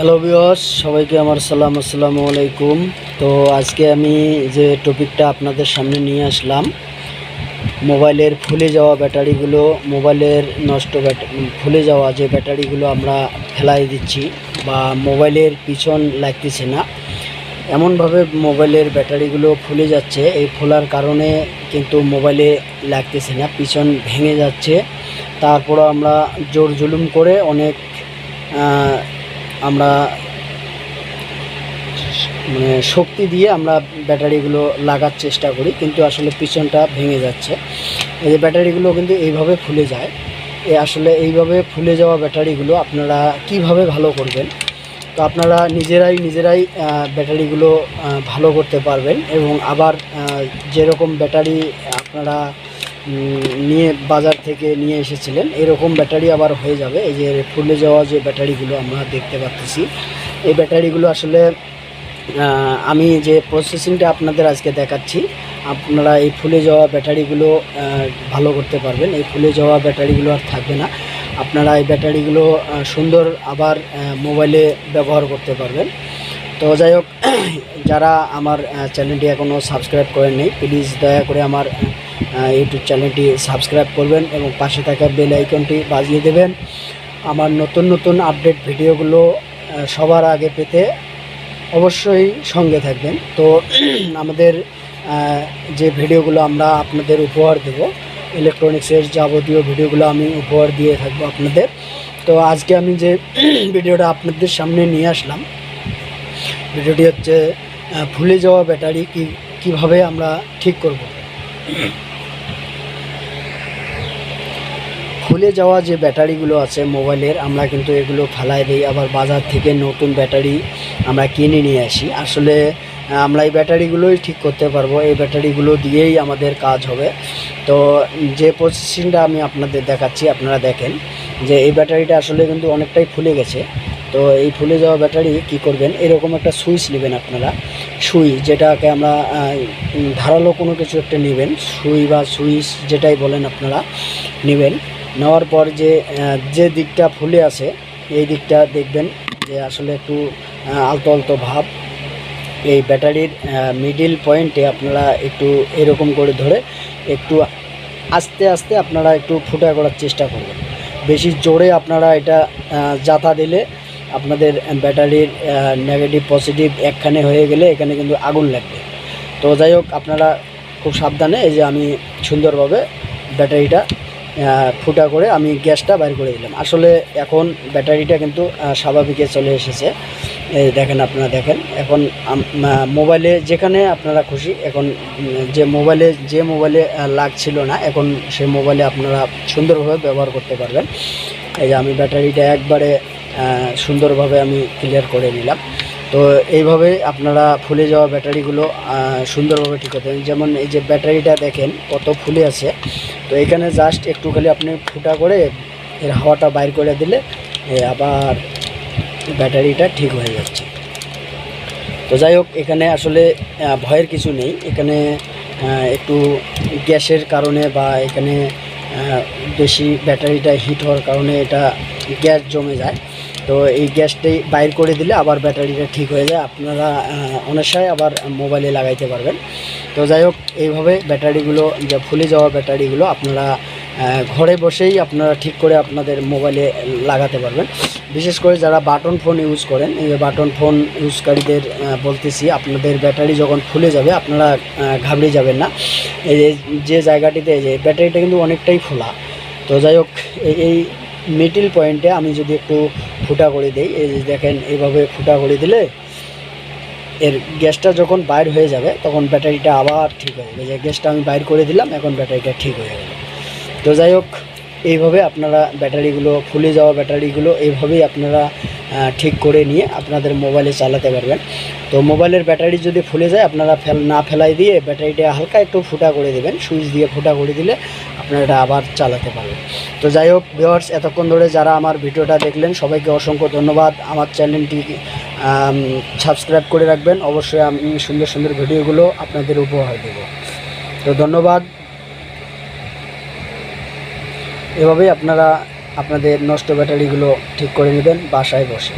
Hello বিয়স সবাইকে আমার সালাম, আসসালামু আলাইকুম। তো আজকে আমি যে টপিকটা আপনাদের সামনে নিয়ে আসলাম, মোবাইলের ফুলে যাওয়া ব্যাটারিগুলো, মোবাইলের নষ্ট ফুলে যাওয়া যে ব্যাটারিগুলো আমরা ফেলাই দিচ্ছি বা মোবাইলের পিছন লাগতেছে না, এমনভাবে মোবাইলের ব্যাটারিগুলো ফুলে যাচ্ছে। এই ফোলার কারণে কিন্তু মোবাইলে লাগতেছে না, পিছন ভেঙে যাচ্ছে। তারপরও আমরা জোর জুলুম করে অনেক আমরা মানে শক্তি দিয়ে আমরা ব্যাটারিগুলো লাগার চেষ্টা করি, কিন্তু আসলে পিছনটা ভেঙে যাচ্ছে। এই যে ব্যাটারিগুলো কিন্তু এইভাবে ফুলে যায়, এ আসলে এইভাবে ফুলে যাওয়া ব্যাটারিগুলো আপনারা কীভাবে ভালো করবেন? তো আপনারা নিজেরাই নিজেরাই ব্যাটারিগুলো ভালো করতে পারবেন এবং আবার যেরকম ব্যাটারি আপনারা নিয়ে বাজার থেকে নিয়ে এসেছিলেন। এরকম ব্যাটারি আবার হয়ে যাবে। এই যে ফুলে যাওয়া যে ব্যাটারিগুলো আমরা দেখতে পাচ্ছি, এই ব্যাটারিগুলো আসলে আমি যে প্রসেসিংটা আপনাদের আজকে দেখাচ্ছি, আপনারা এই ফুলে যাওয়া ব্যাটারিগুলো ভালো করতে পারবেন। এই ফুলে যাওয়া ব্যাটারিগুলো আর থাকবে না। আপনারা এই ব্যাটারিগুলো সুন্দর আবার মোবাইলে ব্যবহার করতে পারবেন। তো যাই হোক, যারা আমার চ্যানেলটি এখনও সাবস্ক্রাইব করেন নেই প্লিজ দয়া করে আমার ইউটিউব চ্যানেলটি সাবস্ক্রাইব করবেন এবং পাশে থাকা বেল আইকনটি বাজিয়ে দেবেন। আমার নতুন নতুন আপডেট ভিডিওগুলো সবার আগে পেতে অবশ্যই সঙ্গে থাকবেন। তো আমাদের যে ভিডিওগুলো আমরা আপনাদের উপহার দেব ইলেকট্রনিক্সের যাবতীয় ভিডিওগুলো আমি উপহার দিয়ে থাকব আপনাদের। তো আজকে আমি যে ভিডিওটা আপনাদের সামনে নিয়ে আসলাম ভিডিওটি হচ্ছে ফুলে যাওয়া ব্যাটারি কি, কীভাবে আমরা ঠিক করব। ফুলে যাওয়া যে ব্যাটারিগুলো আছে মোবাইলের, আমরা কিন্তু এগুলো ফেলাই দিই। আবার বাজার থেকে নতুন ব্যাটারি আমরা কিনে নিয়ে আসি। আসলে আমরা এই ব্যাটারিগুলোই ঠিক করতে পারব। এই ব্যাটারিগুলো দিয়েই আমাদের কাজ হবে। তো যে প্রসেসিংটা আমি আপনাদের দেখাচ্ছি, আপনারা দেখেন যে এই ব্যাটারিটা আসলে কিন্তু অনেকটাই ফুলে গেছে। তো এই ফুলে যাওয়া ব্যাটারি কি করবেন? এরকম একটা সুইচ নেবেন আপনারা। সুই যেটাকে আমরা ধারালো কোনো কিছু একটা নেবেন। সুই বা সুইচ যেটাই বলেন আপনারা, নেবেন। নেওয়ার পর যে যে দিকটা ফুলে আছে, এই দিকটা দেখবেন যে আসলে একটু আলতো আলতো ভাব এই ব্যাটারির মিডিল পয়েন্টে আপনারা একটু এরকম করে ধরে একটু আস্তে আস্তে আপনারা একটু ফুটা করার চেষ্টা করবেন। বেশি জোরে আপনারা এটা জাতা দিলে আপনাদের ব্যাটারির নেগেটিভ পজিটিভ একখানে হয়ে গেলে এখানে কিন্তু আগুন লাগবে। তো যাই হোক, আপনারা খুব সাবধানে এই যে আমি সুন্দরভাবে ব্যাটারিটা ফুটা করে আমি গ্যাসটা বাইর করে দিলাম। আসলে এখন ব্যাটারিটা কিন্তু স্বাভাবিকে চলে এসেছে। এই দেখেন আপনারা দেখেন, এখন মোবাইলে যেখানে আপনারা খুশি, এখন যে মোবাইলে যে মোবাইলে লাগছিল না, এখন সে মোবাইলে আপনারা সুন্দরভাবে ব্যবহার করতে পারবেন। এই যে আমি ব্যাটারিটা একবারে সুন্দরভাবে আমি ক্লিয়ার করে নিলাম। তো এইভাবে আপনারা ফুলে যাওয়া ব্যাটারিগুলো সুন্দরভাবে ঠিক করতে। যেমন এই যে ব্যাটারিটা দেখেন, কত ফুলে আছে। তো এখানে জাস্ট একটু খালি আপনি ফুটা করে এর হাওয়াটা বাইর করে দিলে আবার ব্যাটারিটা ঠিক হয়ে যাচ্ছে। তো যাই হোক, এখানে আসলে ভয়ের কিছু নেই। এখানে একটু গ্যাসের কারণে বা এখানে বেশি ব্যাটারিটা হিট হওয়ার কারণে এটা গ্যাস জমে যায়। তো এই গ্যাসটাই বাইর করে দিলে আবার ব্যাটারিটা ঠিক হয়ে যায়। আপনারা অনায়াসে আবার মোবাইলে লাগাইতে পারবেন। তো যাই হোক, এইভাবে ব্যাটারিগুলো যে ফুলে যাওয়া ব্যাটারিগুলো আপনারা ঘরে বসেই আপনারা ঠিক করে আপনাদের মোবাইলে লাগাতে পারবেন। বিশেষ করে যারা বাটন ফোন ইউজ করেন, এই বাটন ফোন ইউজকারীদের বলতেছি, আপনাদের ব্যাটারি যখন ফুলে যাবে, আপনারা ঘাবড়ে যাবেন না। এই যে- জায়গাটিতে যে ব্যাটারিটা কিন্তু অনেকটাই ফোলা। তো যাই হোক, এই মিডিল পয়েন্টে আমি যদি একটু ফুটা করে দিই। এই দেখেন, এইভাবে ফুটা করে দিলে এর গ্যাসটা যখন বাইর হয়ে যাবে, তখন ব্যাটারিটা আবার ঠিক হয়ে যাবে। যে গ্যাসটা আমি বাইর করে দিলাম, এখন ব্যাটারিটা ঠিক হয়ে গেল। তো যাই হোক, এইভাবে আপনারা ব্যাটারিগুলো, ফুলে যাওয়া ব্যাটারিগুলো এইভাবেই আপনারা ঠিক করে নিয়ে আপনাদের মোবাইলে চালাতে পারবেন। তো মোবাইলের ব্যাটারি যদি ফুলে যায়, আপনারা ফেল, না ফেলাই দিয়ে ব্যাটারিটা হালকা একটু ফুটা করে দেবেন। সুইচ দিয়ে ফুটা করে দিলে আপনারা এটা আবার চালাতে পারবেন। তো যাই হোক ভিওয়ার্স এতক্ষণ ধরে যারা আমার ভিডিওটা দেখলেন, সবাইকে অসংখ্য ধন্যবাদ। আমার চ্যানেলটি সাবস্ক্রাইব করে রাখবেন। অবশ্যই আমি সুন্দর সুন্দর ভিডিওগুলো আপনাদের উপহার দেব। তো ধন্যবাদ। এভাবেই আপনারা আপনাদের নষ্ট ব্যাটারিগুলো ঠিক করে নেবেন, বাসায় বসে।